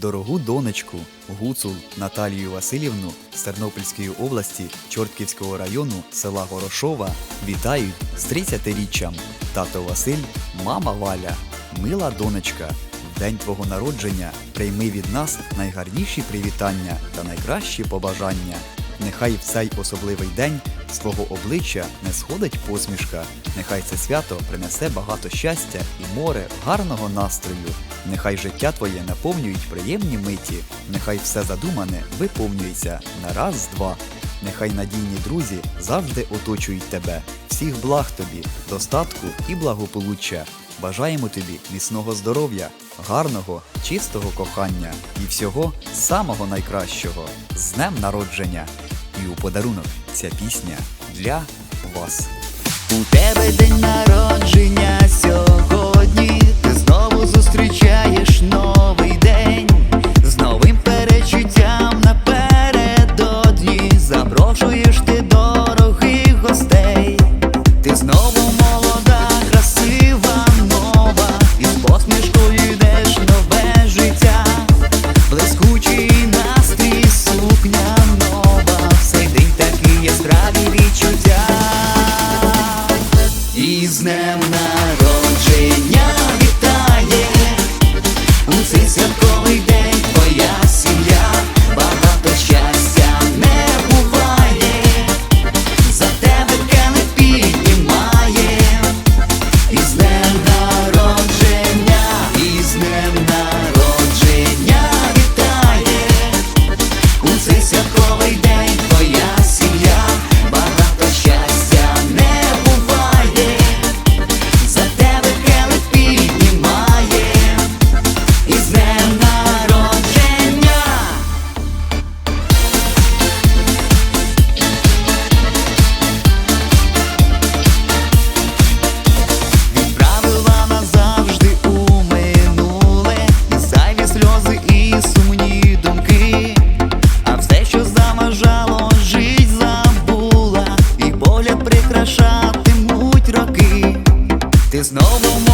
Дорогу донечку Гуцул Наталію Васильівну з Тернопільської області Чортківського району села Горошова вітають з 30-річчям. Тато Василь, мама Валя, мила донечка. В день твого народження прийми від нас найгарніші привітання та найкращі побажання. Нехай в цей особливий день з твого обличчя не сходить посмішка. Нехай це свято принесе багато щастя і море гарного настрою. Нехай життя твоє наповнюють приємні миті. Нехай все задумане виповнюється на раз-два. Нехай надійні друзі завжди оточують тебе. Всіх благ тобі, достатку і благополуччя. Бажаємо тобі міцного здоров'я, гарного, чистого кохання і всього самого найкращого з днем народження. І у подарунок ця пісня для вас. У тебе день народження сьогодні, ти знову зустрічаєш новий день з новим перечуттям напередодні запрошуєш ти дорогих гостей. Ти знову молода, днем народження вітає. У цей святковий день Eles não vão